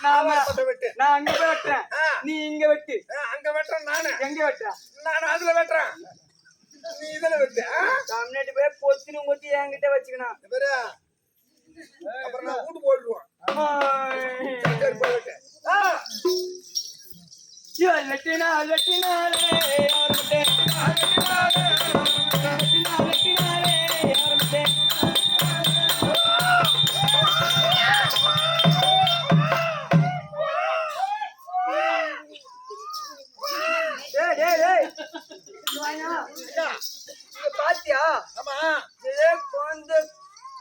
நான் அங்க போய் வெட்டுறேன். நீ இங்க வெட்டு. அங்க வெட்டுறேன் நானு. எங்க வெட்டுற? நான் அதுல வெட்டுறேன். நீ இதுல வெட்டு? தமிழ்நாட்டு போய் பொத்தினு கொத்தி என்கிட்ட வச்சுக்கணும். அப்புறம் நான் வீட்டு. வெட்டினா வெட்டினாலே வெட்டினாலே வெட்டினாலே. பாத்தியா? ஆமா. குழந்தை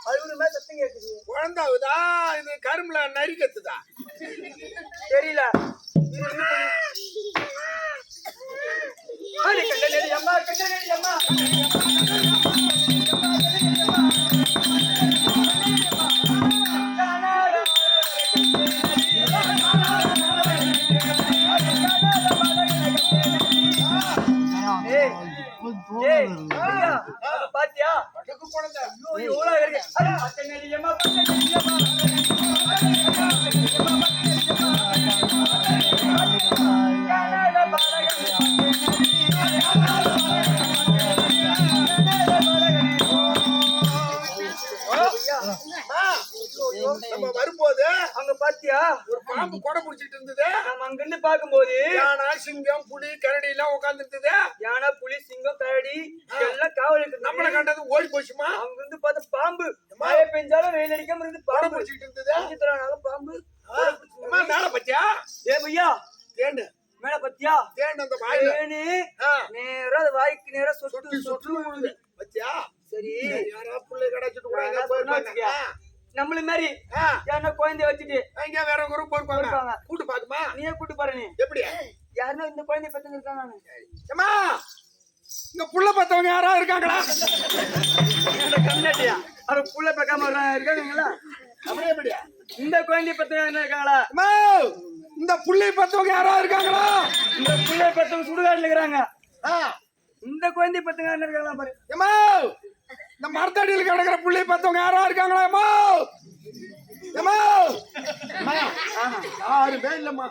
அழுகுற மாதிரி சத்தம் கேக்குது. குழந்தாவுதா? இது கரும்புல தெரியல. கொஞ்சம். அடி, கண்டனேடி அம்மா, கண்டனேடி அம்மா. அதுக்கு குழந்தை ஐயோ, எவ்வளவு இருக்கு. நம்ம வரும்போது அங்க பாத்தியா? ஒரு பாம்பு கொடை பிடிச்சிட்டு இருந்தது. நம்ம அங்கிருந்து பாக்கும்போது யானை சிங்கம் புலி கரடி எல்லாம் உட்கார்ந்து இருந்தது யானை புலி சிங்கம் கரடி எல்லாம் காவல் இருக்கு நம்மள கண்டது ஓடி போச்சுமா? அங்க இருந்து பார்த்த பாம்பு. மழை பெஞ்சாலும் வெயில் அடிக்காம இருந்து பாம்பு. பிடிச்சிட்டு இருந்தது. பாம்பு. மேல பத்தியா? ஏ பையா தேண்டு. மேல பத்தியா? தேண்டு அந்த வாயில. நேரா அது வாய்க்கு நேரா சொட்டு சொட்டு பத்தியா? சரி. யாரா புள்ளை கிடைச்சிட்டு எங்க. நம்மள மாதிரி யாருன்னா குழந்தைய வச்சுட்டு ஆ, இங்க வேற ஒரு போயிருப்பாங்க. கூட்டு பாக்குமா நீயே கூட்டு பாரு நீ. எப்படி? யாருன்னா இந்த குழந்தைய பத்தி இருக்காங்க இங்க புள்ள பத்தவங்க யாரா இருக்காங்களா? கம்னாட்டியா அவர் புள்ள பார்க்காம இருக்காங்களா அப்படியே இந்த குழந்தைய பத்தி என்ன இருக்காங்களா? இந்த புள்ளை பத்தவங்க யாரா இருக்காங்களா? இந்த புள்ளைய பத்தவங்க சுடுகாட்டுல இருக்கிறாங்க இந்த குழந்தை பத்தவங்க இருக்காங்களா பாரு. அம்மா இந்த மரத்தடியில் கிடக்குற புள்ளை பத்தவங்க யாரா இருக்காங்களா? அம்மா. அம்மா, யாருமே இல்லம்மா.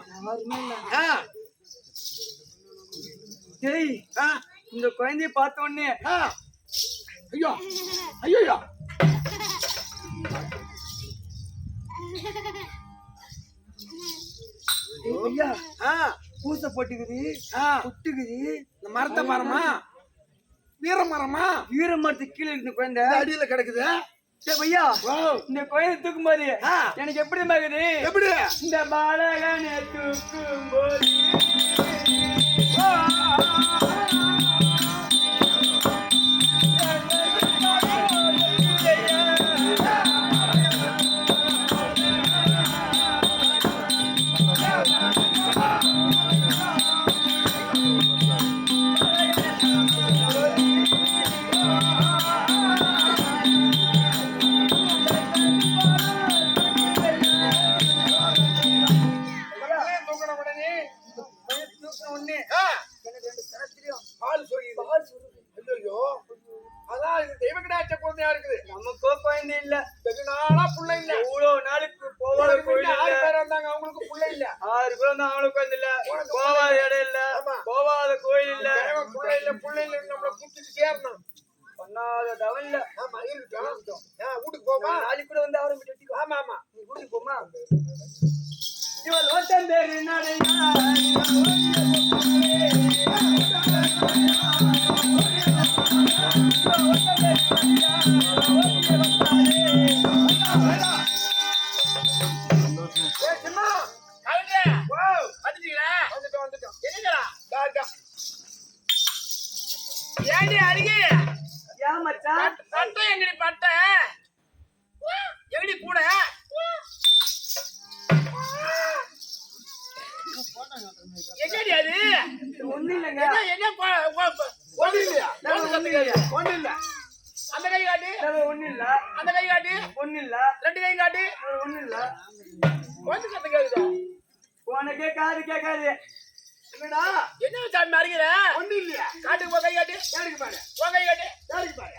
ஆ, டேய் ஆ, இந்த குழந்தைய பார்த்த உடனே. ஐயோ. ஐயோ பூசை போட்டுக்குது புட்டுக்குது இந்த மரத்தை மரமா வீர மரமா? வீர மரத்துக்கு கீழே இருந்த குழந்தை. அடியில கிடக்குது. ஐயா இந்த குழந்தை தூக்கும் போது. எனக்கு எப்படி மகுது? எப்படி? இந்த பாலகனை தூக்கும் போது. ஆறு பேர் தான் அவளுக்கு குழந்தை இல்ல போவாத இடம் இல்ல. போவாத கோயில் இல்ல. தேவன் புள்ள இல்ல புள்ள இல்ல நம்மள கூட்டிட்டு சேரணும். பண்ணாத இல்ல. ஆமா இருக்கட்டும் ஆ, வீட்டுக்கு போமா? நாளைக்கு கூட வந்து அவரை விட்டு வெட்டிக்கோ. ஆமா ஆமா. நீ கூட்டிட்டு போமா இவள் ஓட்டம் பேரு நடையா ஏண்டி அருகே ஏன் மச்சான். பட்டை எங்கடி பட்டை? எங்கடி கூட? எங்கடி அது? ஒண்ணு இல்லைங்க என்ன ஒண்ணு இல்லையா? ஒண்ணு இல்லையா? ஒண்ணு இல்ல. அந்த கை காட்டு. ஒண்ணு இல்ல அந்த கை காட்டு. ஒண்ணு இல்ல ரெண்டு கை காட்டு. ஒண்ணு இல்ல கொஞ்சம் கத்து கேக்குதா உனக்கே காது கேட்காது. என்னடா? என்ன சாமி மறுக்கிற ஒண்ணு இல்லையா. காட்டுக்கு போ கை காட்டு. யாருக்கு போ கை காட்டு. யாருக்கு பாரு.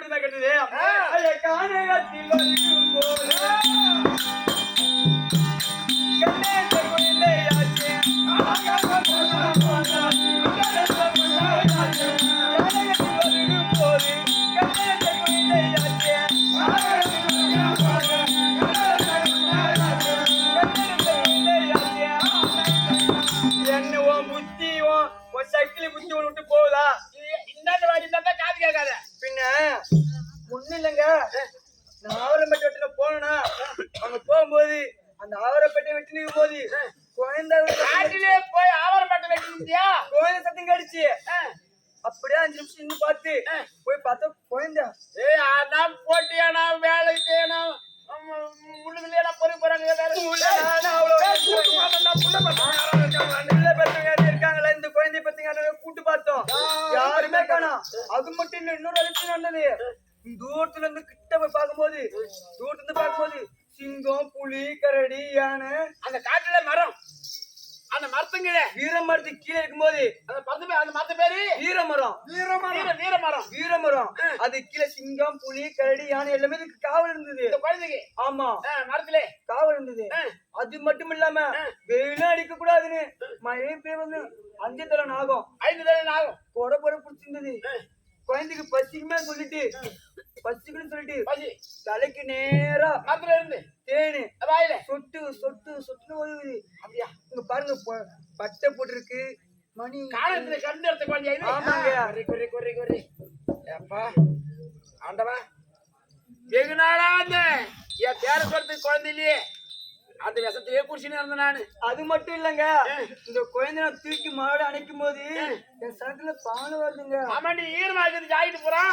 குழந்தை எப்படி தான் கட்டுது வரைக்கும் போது. போகும்போது அந்த ஆவரப்பேட்டை வெட்டி நிற்கும் போது குழந்தை காட்டிலே போய் ஆவரம் பட்டு வைக்கிறியா குழந்தை சத்தம் கடிச்சு அப்படியே அஞ்சு நிமிஷம் நின்னு பார்த்து போய் பார்த்தா குழந்தை ஏய் அதான் போட்டியானா வேலை செய்யணும் முள்ளுங்களே பொறுப்பு போறாங்க இருக்காங்களா இந்த குழந்தை பத்தி யாரும் கூட்டு பார்த்தோம். யாருமே காணோம். அது மட்டும் இல்ல இன்னொரு அதிர்ச்சி நடந்தது. தூரத்துல இருந்து கிட்ட போய் பார்க்கும்போது தூரத்துல இருந்து பார்க்கும்போது புலி கரடி யானை அந்த காட்டுல மரம். அந்த மரத்துங்கிழ. வீரமரத்து கீழே இருக்கும்போது அந்த மரத்து பேர் அந்த மரத்து பேரு? வீரமரம். வீர வீர மரம் வீரமரம். அது கீழே சிங்கம் புலி கரடி யானை எல்லாமே இதுக்கு காவல் இருந்தது. இந்த குழந்தைக்கு? ஆமா. மரத்திலே. காவல் இருந்தது. அது மட்டும் இல்லாம வெயிலும் அடிக்க கூடாதுன்னு மழையும் பெய்வது அஞ்சு தலை நாகம். ஐந்து தடவை ஆகும் கொடை போட பிடிச்சிருந்தது குழந்தைக்கு பசிக்குமே சொல்லிட்டு பசிக்குன்னு சொல்லிட்டு பசி. தலைக்கு நேரா மரத்துல இருந்து. தேனு. வாயில. சொட்டு சொட்டு சொட்டுன்னு ஒழுகுது. அப்படியா? இங்க பாருங்க பட்டை போட்டிருக்கு. மணி. காலத்துல கண்டு எடுத்த குழந்தை ஆமாங்க. குறி குறி குறி ஏப்பா ஆண்டவா வெகு நாளா அந்த என் பேர குழந்தை இல்லையே. அந்த விஷத்திலேயே குடிச்சுன்னு இருந்தேன் நானு. அது மட்டும் இல்லங்க. இந்த குழந்தை நான் தூக்கி மாடு அணைக்கும் போது என் சரக்குல பால் வருதுங்க. ஆமா நீ ஈரமா இருக்குது ஜாகிட்டு போறான்.